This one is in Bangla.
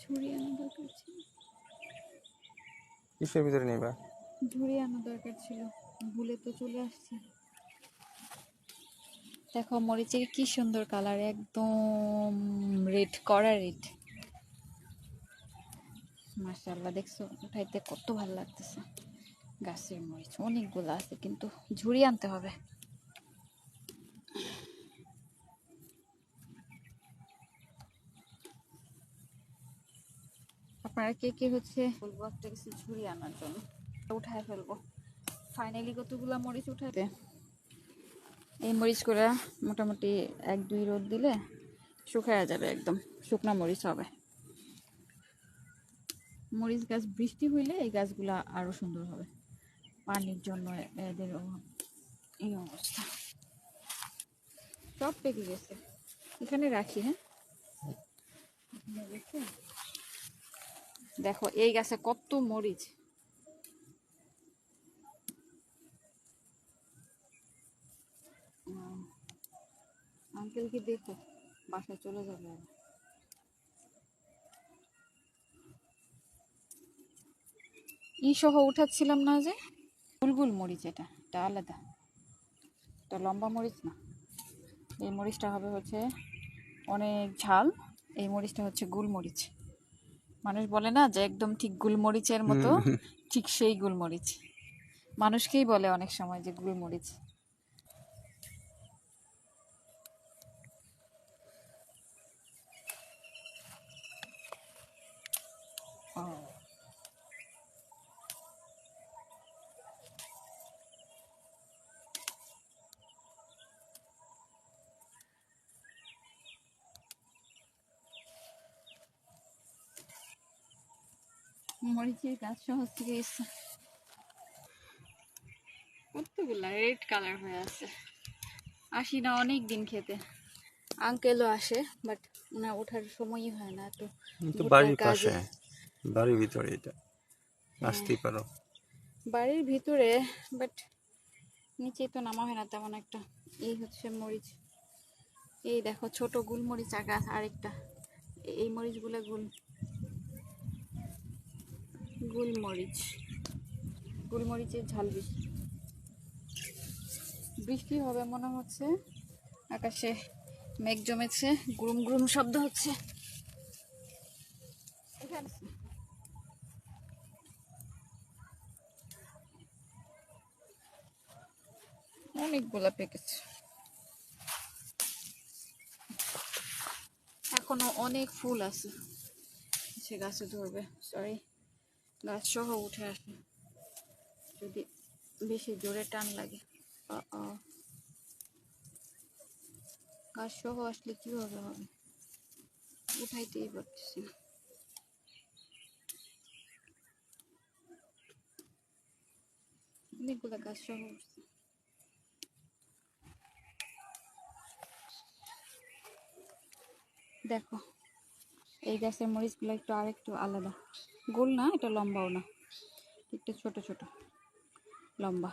ঝুড়ি আনা দরকার ছিল। কিসের ভিতরে নিবা? ঝুড়ি আনা দরকার ছিল। ভুলে তো চলে আসছি। দেখো মরিচের কি সুন্দর কালার একদম রেড কড়া রেড। মাশাআল্লাহ দেখছ উঠাইতে কত ভালো লাগতেছে। গাছের মরিচ অনেকগুলো আছে কিন্তু ঝুড়ি আনতে হবে। আপনারা কে কে হচ্ছে বলব একটা কিছু ঝুড়ি আনার জন্য। উঠায় ফেলব। ফাইনালি কতগুলো মরিচ উঠাতে এই মরিচগুলো মোটামুটি এক দুই রোদ দিলে শুকায়া যাবে একদম। শুকনা মরিচ হবে। মরিচ গাছ বৃষ্টি হইলে এই গাছগুলা আরও সুন্দর হবে। পানির জন্য এদের। এই অবস্থা। সব পেকে গেছে। এখানে রাখি হ্যাঁ? দেখো, এই গাছে কত মরিচ। আঙ্কেল কি দেখো, বাসায় চলে যাবে আর। ই সহ উঠাচ্ছিলাম না যে গুলগুল মরিচ এটা এটা আলাদা। এটা লম্বা মরিচ না। এই মরিচটা হবে হচ্ছে অনেক ঝাল, এই মরিচটা হচ্ছে গুলমরিচ মানুষ বলে না যে একদম ঠিক গুলমরিচের মতো ঠিক সেই গুলমরিচ। মানুষকেই বলে অনেক সময় যে গুলমরিচ। ও। মরিচের গাছ এসছে। কতগুলা রেড কালার হয়ে আছে। আসি না অনেক দিন খেতে। আঙ্কেলও আসে বাট না ওঠার সময়ই হয় না। তো বাড়ির পাশে বাড়ির ভিতরে এটা। আসতেই পারো। বাড়ির ভিতরে বাট নিচে তো নামা হয় না তেমন একটা। এই হচ্ছে মরিচ। এই দেখো ছোট গুলমরিচ আর গাছ আরেকটা। এই মরিচগুলো গুল গুলমরিচ। গোলমরিচের ঝাল বেশি। বৃষ্টি হবে মনে হচ্ছে। আকাশে মেঘ জমেছে, গুরুম গুরুম শব্দ হচ্ছে। অনেকগুলা পেকেছে এখনও অনেক ফুল আছে। সে গাছে ধরবে সরি গাছ সহ উঠে আসে। যদি বেশি জোরে টান লাগে। গাছ সহ আসলে কীভাবে হবে? উঠাইতেই পারতেছি না। অনেকগুলা গাছ সহ দেখো। এই গাছের মরিচগুলো একটু আরেকটু আলাদা। গোল না, এটা লম্বাও না। একটু ছোট ছোট। লম্বা।